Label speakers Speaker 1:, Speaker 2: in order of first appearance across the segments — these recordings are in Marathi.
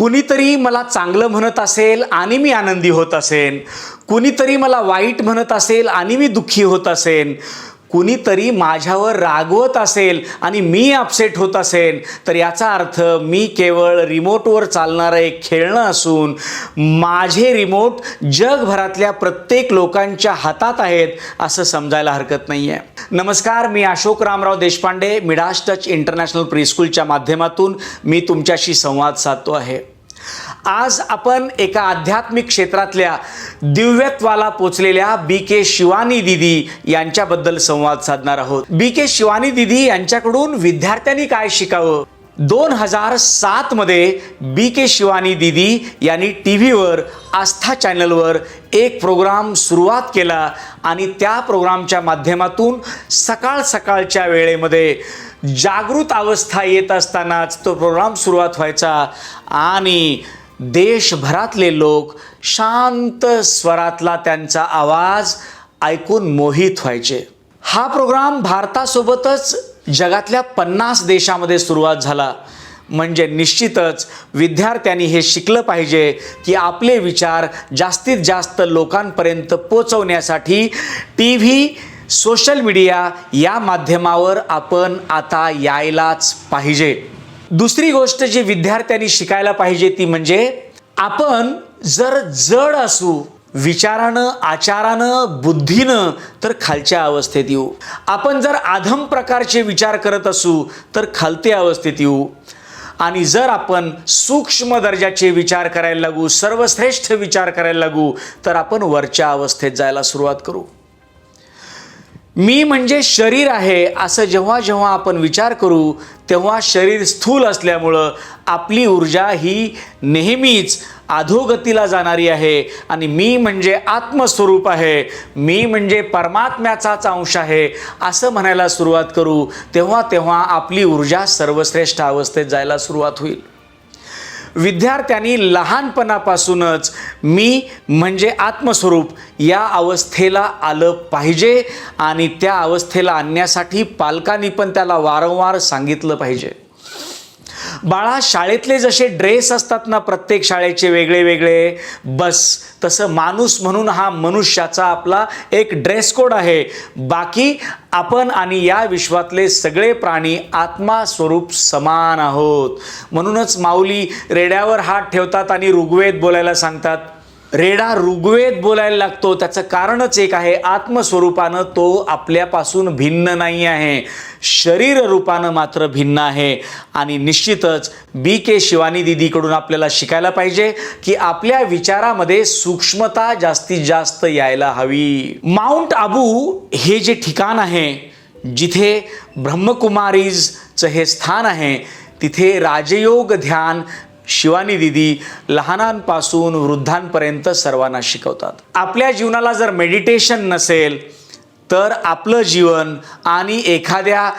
Speaker 1: कुणीतरी मला चांगलं म्हणत असेल आणि मी आनंदी होत असेन. कुणीतरी मला वाईट म्हणत असेल आणि मी दुःखी होत असेन. कुणीतरी माझ्यावर रागवत असेल आणि मी अपसेट होत असेन तर याचा अर्थ मी केवळ रिमोटवर चालणारं एक खेळणं असून माझे रिमोट जगभरातल्या प्रत्येक लोकांच्या हातात आहेत असं समजायला हरकत नाही आहे नमस्कार मी Ashok Ramrao Deshpande Midas Touch International प्रीस्कूलच्या माध्यमातून मी तुमच्याशी संवाद साधतो आहे. आज आपण एका आध्यात्मिक क्षेत्रातल्या दिव्यत्वाला पोचलेल्या बी के शिवानी दिदी यांच्याबद्दल संवाद साधणार आहोत. बी के शिवानी दिदी यांच्याकडून विद्यार्थ्यांनी काय शिकावं? दोन हजार सातमध्ये बी के शिवानी दिदी यांनी टी व्हीवर आस्था चॅनलवर एक प्रोग्राम सुरुवात केला आणि त्या प्रोग्रामच्या माध्यमातून सकाळ सकाळच्या वेळेमध्ये जागृत अवस्था येत असतानाच तो प्रोग्राम सुरुवात व्हायचा. आणि देशभरातले लोक शांत स्वरातला त्यांचा आवाज ऐकून मोहित व्हायचे. हा प्रोग्राम भारतासोबतच जगातल्या पन्नास देशामध्ये सुरुवात झाला. म्हणजे निश्चितच विद्यार्थ्यांनी हे शिकलं पाहिजे की आपले विचार जास्तीत जास्त लोकांपर्यंत पोचवण्यासाठी टी व्ही सोशल मीडिया या माध्यमावर आपण आता यायलाच पाहिजे. दुसरी गोष्ट जी विद्यार्थ्यांनी शिकायला पाहिजे ती म्हणजे आपण जर जड असू विचारानं आचारानं बुद्धीनं तर खालच्या अवस्थेत येऊ. आपण जर आधम प्रकारचे विचार करत असू तर खालते अवस्थेत येऊ. आणि जर आपण सूक्ष्म दर्जाचे विचार करायला लागू सर्वश्रेष्ठ विचार करायला लागू तर आपण वरच्या अवस्थेत जायला सुरुवात करू. मी म्हणजे शरीर आहे असं जेव्हा जेव्हा आपण विचार करू तेव्हा शरीर स्थूल असल्यामुळं आपली ऊर्जा ही नेहमीच अधोगतीला जाणारी आहे. आणि मी म्हणजे आत्मस्वरूप आहे. मी म्हणजे परमात्म्याचाच अंश आहे. असं म्हणायला सुरुवात करू तेव्हा तेव्हा आपली ऊर्जा सर्वश्रेष्ठ अवस्थेत जायला सुरुवात होईल. विद्यार्थ्यांनी लहानपणापासूनच मी म्हणजे आत्मस्वरूप या अवस्थेला आलं पाहिजे आणि त्या अवस्थेला आणण्यासाठी पालकांनी पण त्याला वारंवार सांगितलं पाहिजे. बाळा शाळेतले जसे ड्रेस असतात ना प्रत्येक शाळेचे वेगळे वेगळे बस तसं माणूस म्हणून हा मनुष्याचा आपला एक ड्रेस कोड आहे. बाकी आपण आणि या विश्वातले सगळे प्राणी आत्मा स्वरूप समान आहोत. म्हणूनच माऊली रेड्यावर हात ठेवतात आणि ऋग्वेद बोलायला सांगतात रेडा ऋग्वेद बोलायला लागतो. त्याचं कारणच एक आहे आत्मस्वरूपानं तो आपल्यापासून भिन्न नाही आहे. शरीर रूपानं मात्र भिन्न आहे. आणि निश्चितच बी के शिवानी दिदीकडून आपल्याला शिकायला पाहिजे की आपल्या विचारामध्ये सूक्ष्मता जास्तीत जास्त यायला हवी. माउंट आबू हे जे ठिकाण आहे जिथे ब्रह्मकुमारीजचं हे स्थान आहे तिथे राजयोग ध्यान शिवानी दिदी लहानांपासून वृद्धांपर्यंत सर्वांना शिकवतात. आपल्या जीवनाला जर मेडिटेशन नसेल तर आपलं जीवन आणि एखाद्या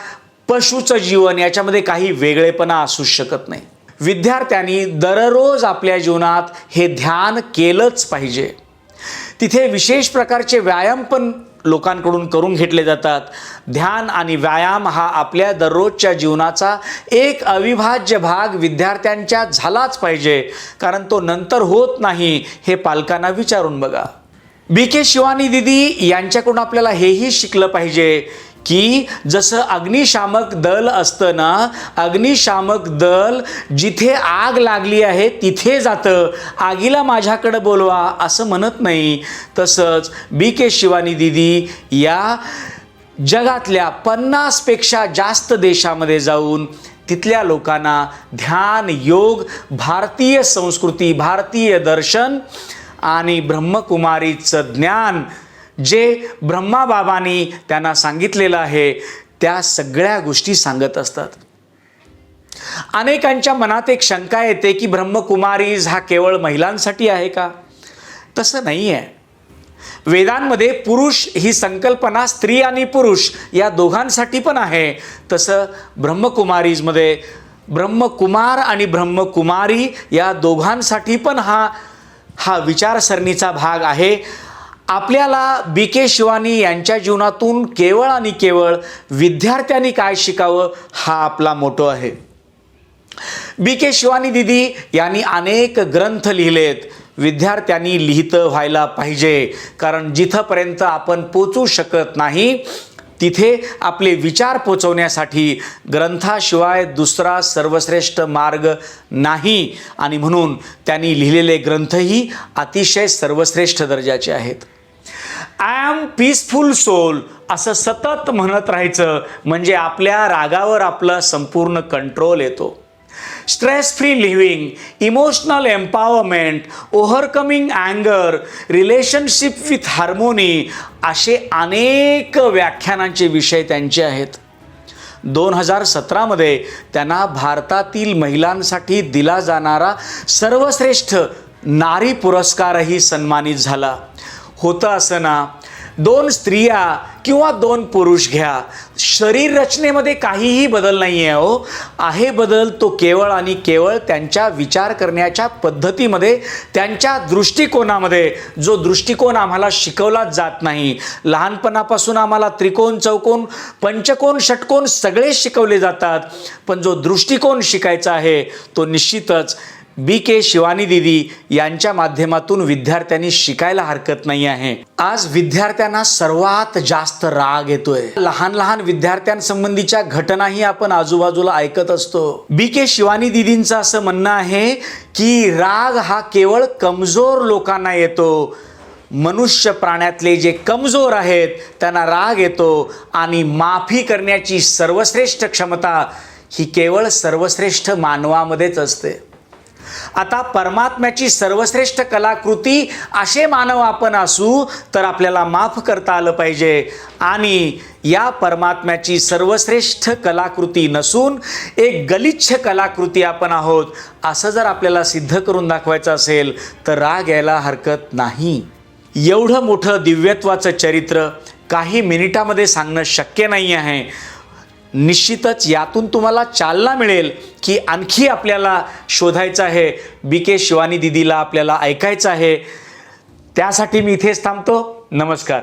Speaker 1: पशुचं जीवन याच्यामध्ये काही वेगळेपणा असू शकत नाही. विद्यार्थ्यांनी दररोज आपल्या जीवनात हे ध्यान केलंच पाहिजे. तिथे विशेष प्रकारचे व्यायाम पण लोकांकडून करून घेतले जातात. ध्यान आणि व्यायाम हा आपल्या दररोजच्या जीवनाचा एक अविभाज्य भाग विद्यार्थ्यांच्या झालाच पाहिजे. कारण तो नंतर होत नाही हे पालकांना विचारून बघा. बी के शिवानी दिदी यांच्याकडून आपल्याला हेही शिकलं पाहिजे. की जसं अग्निशामक दल असतं ना अग्निशामक दल जिथे आग लागली आहे तिथे जातं. आगीला माझ्याकडं बोलवा असं म्हणत नाही. तसंच बी के शिवानी दिदी या जगातल्या पन्नासपेक्षा जास्त देशामध्ये जाऊन तिथल्या लोकांना ध्यान योग भारतीय संस्कृती भारतीय दर्शन आणि ब्रह्मकुमारीचं ज्ञान जे ब्रह्माबाबांनी त्यांना सांगितलेलं आहे त्या सगळ्या गोष्टी सांगत असतात. अनेकांच्या मनात एक शंका येते की ब्रह्मकुमारीज हा केवळ महिलांसाठी आहे का? तसं नाही आहे वेदांमध्ये पुरुष ही संकल्पना स्त्री आणि पुरुष या दोघांसाठी पण आहे. तसं ब्रह्मकुमारीजमध्ये ब्रह्मकुमार आणि ब्रह्मकुमारी या दोघांसाठी पण हा हा विचारसरणीचा भाग आहे. आपल्याला बी के शिवानी यांच्या जीवनातून केवळ आणि केवळ विद्यार्थ्यांनी काय शिकावं हा आपला मोठो आहे. बी के शिवानी दिदी यांनी अनेक ग्रंथ लिहिलेत. विद्यार्थ्यांनी लिहितं व्हायला पाहिजे. कारण जिथंपर्यंत आपण पोचू शकत नाही तिथे आपले विचार पोचवण्यासाठी ग्रंथाशिवाय दुसरा सर्वश्रेष्ठ मार्ग नाही. आणि म्हणून त्यांनी लिहिलेले ग्रंथही अतिशय सर्वश्रेष्ठ दर्जाचे आहेत. आय एम पीसफुल सोल असं सतत म्हणत राहायचं म्हणजे आपल्या रागावर आपला संपूर्ण कंट्रोल येतो. Stress free living emotional empowerment overcoming अँगर relationship with harmony असे अनेक व्याख्यानांचे विषय त्यांचे आहेत. दोन हजार सतरामध्ये त्यांना भारतातील महिलांसाठी दिला जाणारा सर्वश्रेष्ठ नारी पुरस्कारही सन्मानित झाला. होतं असं ना? दोन स्त्रिया किंवा दोन पुरुष घ्या. शरीर रचनेमध्ये काहीही बदल नाही आहे हो. आहे बदल तो केवळ आणि केवळ त्यांच्या विचार करण्याच्या पद्धतीमध्ये त्यांच्या दृष्टिकोनामध्ये. जो दृष्टिकोन आम्हाला शिकवलाच जात नाही. लहानपणापासून आम्हाला त्रिकोण चौकोन पंचकोन षटकोन सगळे शिकवले जातात. पण जो दृष्टिकोन शिकायचा आहे तो निश्चितच बी के शिवानी दिदी यांच्या माध्यमातून विद्यार्थ्यांनी शिकायला हरकत नाही आहे. आज विद्यार्थ्यांना सर्वात जास्त राग येतोय. लहान लहान विद्यार्थ्यांसंबंधीच्या घटनाही आपण आजूबाजूला ऐकत असतो. बी के शिवानी दिदींचं असं म्हणणं आहे की राग हा केवळ कमजोर लोकांना येतो. मनुष्य प्राण्यातले जे कमजोर आहेत त्यांना राग येतो आणि माफी करण्याची सर्वश्रेष्ठ क्षमता ही केवळ सर्वश्रेष्ठ मानवामध्येच असते. आता परमात्म्याची सर्वश्रेष्ठ कलाकृती असे मानव आपण असू तर आपल्याला माफ करता आलं पाहिजे. आणि या परमात्म्याची सर्वश्रेष्ठ कलाकृती नसून एक गलिच्छ कलाकृती आपण आहोत असं जर आपल्याला सिद्ध करून दाखवायचं असेल तर राग यायला हरकत नाही. एवढं मोठं दिव्यत्वाचं चरित्र काही मिनिटामध्ये सांगणं शक्य नाही आहे. निश्चितच यातून तुम्हाला चालना मिळेल की आणखी आपल्याला शोधायचं आहे. बी के शिवानी दिदीला आपल्याला ऐकायचं आहे. त्यासाठी मी इथेच थांबतो. नमस्कार.